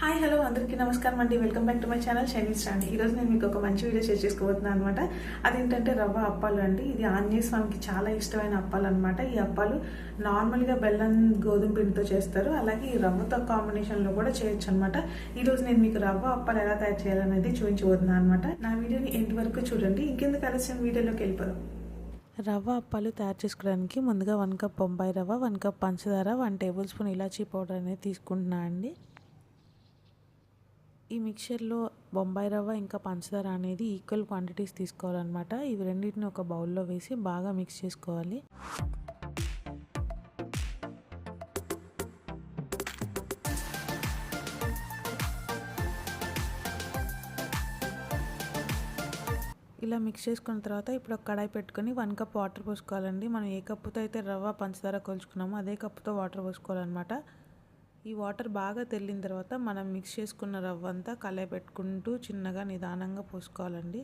Hi hello అందరికీ నమస్కారం అండి. Welcome back to my channel Chinese అండి ఈరోజు నేను మీకు ఒక మంచి వీడియో షేర్ చేసుకోబోతున్నాను అనమాట అదేంటంటే రవ్వ అప్పాలు అండి. ఇది ఆంజనేయ స్వామికి చాలా ఇష్టమైన అప్పాలు అనమాట ఈ అప్పాలు నార్మల్గా బెల్లం గోధుమ పిండితో చేస్తారు. అలాగే ఈ రవ్వతో కాంబినేషన్లో కూడా చేయొచ్చు అనమాట ఈరోజు నేను మీకు రవ్వ అప్పాలు ఎలా తయారు చేయాలనేది చూపించబోతున్నాను అనమాట నా వీడియోని ఎండ్ వరకు చూడండి. ఇంకెందుకు ఆలస్యం? వీడియోలోకి వెళ్ళిపోదాం. రవ్వ అప్పాలు తయారు చేసుకోవడానికి ముందుగా వన్ కప్ బొంబాయి రవ్వ వన్ కప్ పంచదార వన్ టేబుల్ స్పూన్ ఇలాచీ పౌడర్ అనేది తీసుకుంటున్నా అండి. ఈ మిక్చర్లో బొంబాయి రవ్వ ఇంకా పంచదార అనేది ఈక్వల్ క్వాంటిటీస్ తీసుకోవాలన్నమాట. ఇవి రెండింటిని ఒక బౌల్లో వేసి బాగా మిక్స్ చేసుకోవాలి. ఇలా మిక్స్ చేసుకున్న తర్వాత ఇప్పుడు ఒక కడాయి పెట్టుకొని వన్ కప్ వాటర్ పోసుకోవాలండి. మనం ఏ కప్పుతో అయితే రవ్వ పంచదార కొలుచుకున్నామో అదే కప్పుతో వాటర్ పోసుకోవాలన్నమాట. ఈ వాటర్ బాగా తెల్లిన తర్వాత మనం మిక్స్ చేసుకున్న రవ్వ అంతా కలయపెట్టుకుంటూ చిన్నగా నిదానంగా పోసుకోవాలండి.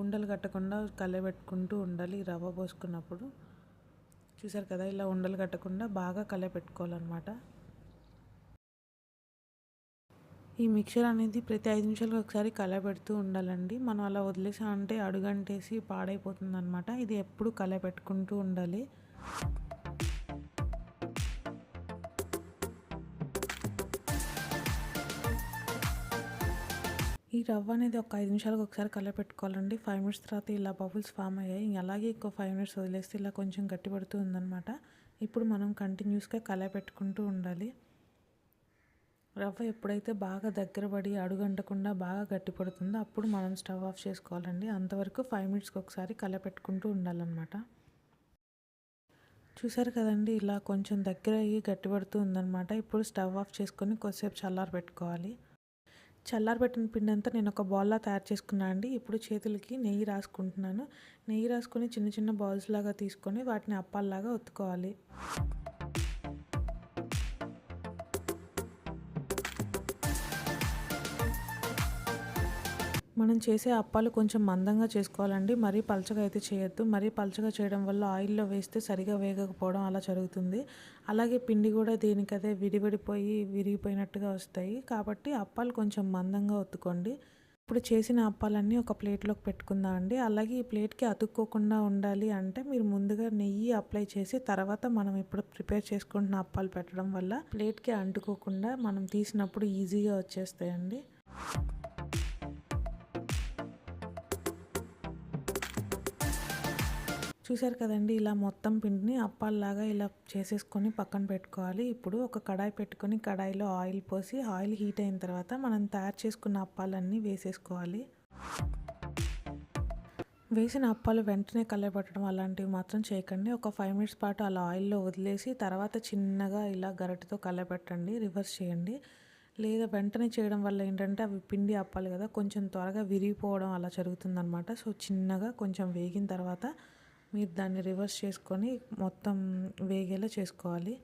ఉండలు కట్టకుండా కలయపెట్టుకుంటూ ఉండాలి రవ్వ పోసుకున్నప్పుడు. చూసారు కదా ఇలా ఉండలు కట్టకుండా బాగా కలయపెట్టుకోవాలన్నమాట ఈ మిక్చర్ అనేది ప్రతి ఐదు నిమిషాలకు ఒకసారి కలయపెడుతూ ఉండాలండి. మనం అలా వదిలేసామంటే అడుగంటేసి పాడైపోతుంది అనమాట ఇది ఎప్పుడు కలయపెట్టుకుంటూ ఉండాలి. ఈ రవ్వ అనేది ఒక ఐదు నిమిషాలకు ఒకసారి కలపెట్టుకోవాలండి ఫైవ్ మినిట్స్ తర్వాత ఇలా బబుల్స్ ఫామ్ అయ్యాయి. అలాగే ఇంకో ఫైవ్ మినిట్స్ వదిలేస్తే ఇలా కొంచెం గట్టిపడుతూ ఉందన్నమాట. ఇప్పుడు మనం కంటిన్యూస్గా కలపెట్టుకుంటూ ఉండాలి. రవ్వ ఎప్పుడైతే బాగా దగ్గర పడి అడుగంటకుండా బాగా గట్టిపడుతుందో అప్పుడు మనం స్టవ్ ఆఫ్ చేసుకోవాలండి. అంతవరకు ఫైవ్ మినిట్స్కి ఒకసారి కలపెట్టుకుంటూ ఉండాలన్నమాట. చూసారు కదండి ఇలా కొంచెం దగ్గర అయ్యి గట్టిపడుతూ ఉందన్నమాట. ఇప్పుడు స్టవ్ ఆఫ్ చేసుకొని కొద్దిసేపు చల్లారి పెట్టుకోవాలి చల్లారబెట్టిన పిండి అంతా నేను ఒక బాల్లా తయారు చేసుకున్నాను అండి. ఇప్పుడు చేతులకి నెయ్యి రాసుకుంటున్నాను. నెయ్యి రాసుకొని చిన్న చిన్న బాల్స్ లాగా తీసుకొని వాటిని అప్పాల్లాగా ఒత్తుకోవాలి. మనం చేసే అప్పాలు కొంచెం మందంగా చేసుకోవాలండి. మరీ పలచగా అయితే చేయొద్దు. మరీ పలచగా చేయడం వల్ల ఆయిల్లో వేస్తే సరిగా వేగకపోవడం అలా జరుగుతుంది. అలాగే పిండి కూడా దీనికదే విడివిడిపోయి విరిగిపోయినట్టుగా వస్తాయి. కాబట్టి అప్పాలు కొంచెం మందంగా ఒత్తుకోండి. ఇప్పుడు చేసిన అప్పాలన్నీ ఒక ప్లేట్లోకి పెట్టుకుందాం అండి. అలాగే ఈ ప్లేట్కి అతుక్కోకుండా ఉండాలి అంటే మీరు ముందుగా నెయ్యి అప్లై చేసి తర్వాత మనం ఇప్పుడు ప్రిపేర్ చేసుకుంటున్న అప్పాలు పెట్టడం వల్ల ప్లేట్కి అంటుకోకుండా మనం తీసినప్పుడు ఈజీగా వచ్చేస్తాయండి. చూసారు కదండి ఇలా మొత్తం పిండిని అప్పాల్లాగా ఇలా చేసేసుకొని పక్కన పెట్టుకోవాలి. ఇప్పుడు ఒక కడాయి పెట్టుకొని కడాయిలో ఆయిల్ పోసి ఆయిల్ హీట్ అయిన తర్వాత మనం తయారు చేసుకున్న అప్పాలన్నీ వేసేసుకోవాలి. వేసిన అప్పాలు వెంటనే కలయపట్టడం అలాంటివి మాత్రం చేయకండి. ఒక ఫైవ్ మినిట్స్ పాటు అలా ఆయిల్లో వదిలేసి తర్వాత చిన్నగా ఇలా గరటితో కలయపెట్టండి రివర్స్ చేయండి. లేదా వెంటనే చేయడం వల్ల ఏంటంటే అవి పిండి అప్పాలి కదా కొంచెం త్వరగా విరిగిపోవడం అలా జరుగుతుందనమాట సో చిన్నగా కొంచెం వేగిన తర్వాత మీరు దాన్ని రివర్స్ చేసుకొని మొత్తం వేగేలా చేసుకోవాలి.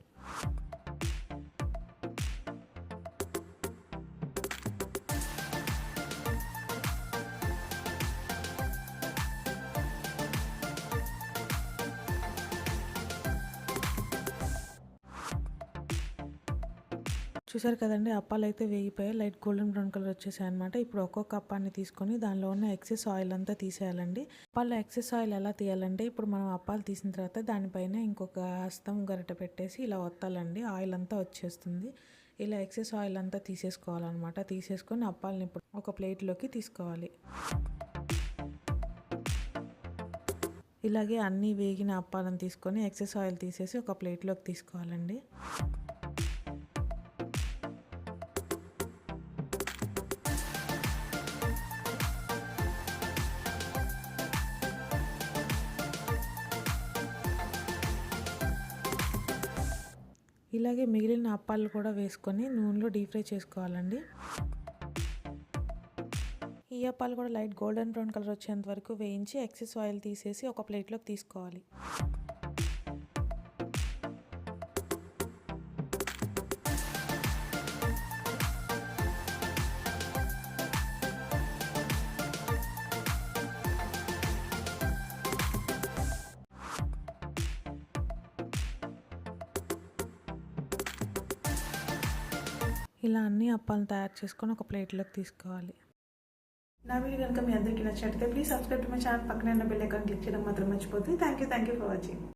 చూసారు కదండి అప్పాలు అయితే వేగిపోయాయి. లైట్ గోల్డెన్ బ్రౌన్ కలర్ వచ్చేసాయి అనమాట ఇప్పుడు ఒక్కొక్క అప్పాన్ని తీసుకొని దానిలో ఉన్న ఎక్సెస్ ఆయిల్ అంతా తీసేయాలండి. అప్పాల్లో ఎక్సెస్ ఆయిల్ ఎలా తీయాలంటే ఇప్పుడు మనం అప్పాలు తీసిన తర్వాత దానిపైన ఇంకొక హస్తం గరిట పెట్టేసి ఇలా వత్తాలండి ఆయిల్ అంతా వచ్చేస్తుంది. ఇలా ఎక్సెస్ ఆయిల్ అంతా తీసేసుకోవాలన్నమాట. తీసేసుకొని అప్పాలని ఇప్పుడు ఒక ప్లేట్లోకి తీసుకోవాలి. ఇలాగే అన్నీ వేగిన అప్పాలను తీసుకొని ఎక్సెస్ ఆయిల్ తీసేసి ఒక ప్లేట్లోకి తీసుకోవాలండి. ఇలాగే మిగిలిన అప్పాలు కూడా వేసుకొని నూనెలో డీప్ ఫ్రై చేసుకోవాలండి. ఈ అప్పాలు కూడా లైట్ గోల్డెన్ బ్రౌన్ కలర్ వచ్చేంత వరకు వేయించి ఎక్సెస్ ఆయిల్ తీసేసి ఒక ప్లేట్లోకి తీసుకోవాలి. ఇలా అన్ని అప్పాలను తయారు చేసుకొని ఒక ప్లేట్లోకి తీసుకోవాలి. నా వీడియో కనుక మీ అందరికీ నచ్చినట్లయితే please subscribe to my channel పక్కన బెల్ ఐకాన్ క్లిక్ చేయడం మాత్రం మర్చిపోతుంది thank you thank you for watching